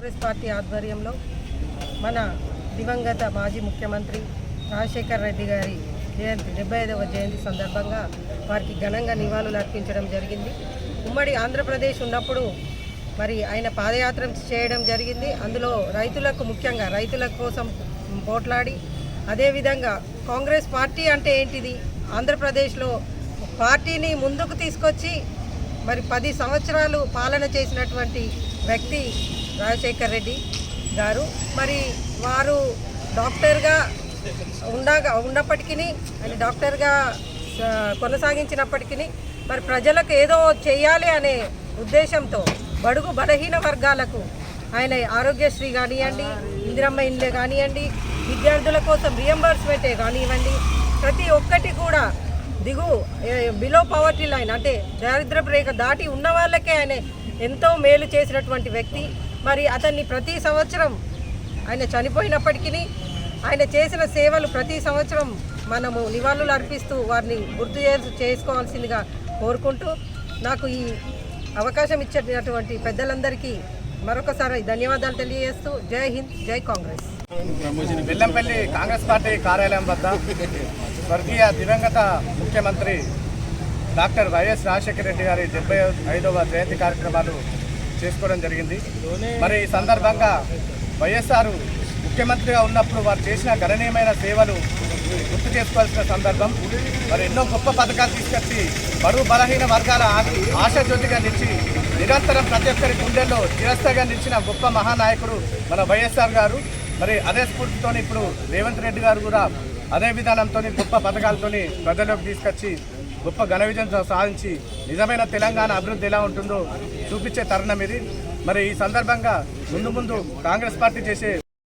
Congress party ఆధ్వర్యంలో మన దివంగత మాజీ ముఖ్యమంత్రి రాజశేఖర్ రెడ్డి గారి జయంతి డెబ్బై ఐదవ జయంతి సందర్భంగా వారికి ఘనంగా నివాళులు అర్పించడం జరిగింది. ఉమ్మడి ఆంధ్రప్రదేశ్ ఉన్నప్పుడు మరి ఆయన పాదయాత్ర చేయడం జరిగింది. అందులో రైతులకు ముఖ్యంగా రైతుల కోసం పోట్లాడి అదేవిధంగా కాంగ్రెస్ పార్టీ అంటే ఏంటిది? ఆంధ్రప్రదేశ్లో పార్టీని ముందుకు తీసుకొచ్చి మరి పది సంవత్సరాలు పాలన చేసినటువంటి వ్యక్తి రాజశేఖర్ రెడ్డి గారు. మరి వారు డాక్టర్గా ఉండగా ఉన్నప్పటికీ ఆయన డాక్టర్గా కొనసాగించినప్పటికీ మరి ప్రజలకు ఏదో చేయాలి అనే ఉద్దేశంతో బడుగు బలహీన వర్గాలకు ఆయన ఆరోగ్యశ్రీ కానివ్వండి ఇందిరమ్మ ఇండ్లే కానివ్వండి విద్యార్థుల కోసం రియంబర్స్మెంటే కానివ్వండి ప్రతి ఒక్కటి కూడా దిగు బిలో పవర్టీ లైన్ అంటే దారిద్రపు రేఖ దాటి ఉన్న వాళ్ళకే ఆయన ఎంతో మేలు చేసినటువంటి వ్యక్తి. మరి అతన్ని ప్రతి సంవత్సరం ఆయన చనిపోయినప్పటికీ ఆయన చేసిన సేవలు ప్రతి సంవత్సరం మనము నివాళులు అర్పిస్తూ వారిని గుర్తు చేసుకోవాల్సిందిగా కోరుకుంటూ నాకు ఈ అవకాశం ఇచ్చినటువంటి పెద్దలందరికీ మరొకసారి ధన్యవాదాలు తెలియజేస్తూ జై హింద్ జై కాంగ్రెస్. బెల్లంపల్లి కాంగ్రెస్ పార్టీ కార్యాలయం వద్ద స్వర్గీయ దివంగత ముఖ్యమంత్రి డాక్టర్ వైఎస్ రాజశేఖర రెడ్డి గారి డెబ్బై ఐదవ జయంతి కార్యక్రమాలు చేసుకోవడం జరిగింది. మరి ఈ సందర్భంగా వైఎస్ఆర్ ముఖ్యమంత్రిగా ఉన్నప్పుడు వారు చేసిన గణనీయమైన సేవలు గుర్తు చేసుకోవాల్సిన సందర్భం. మరి ఎన్నో గొప్ప పథకాలు తీసుకొచ్చి బడుగు బలహీన వర్గాల ఆ- ఆశాజ్యోతిగా నిలిచి నిరంతరం ప్రతి ఒక్కరి గుండెల్లో చిరస్థగా నిలిచిన గొప్ప మహానాయకుడు మన వైఎస్ఆర్ గారు. మరి అదే స్ఫూర్తితో ఇప్పుడు రేవంత్ రెడ్డి గారు కూడా అదే విధానంతో గొప్ప పథకాలతోని ప్రజల్లోకి తీసుకొచ్చి గొప్ప ఘన విజయం సాధించి నిజమైన తెలంగాణ అభివృద్ధి ఎలా ఉంటుందో చూపించే తరుణం ఇది. మరి ఈ సందర్భంగా ముందు ముందు కాంగ్రెస్ పార్టీ చేసే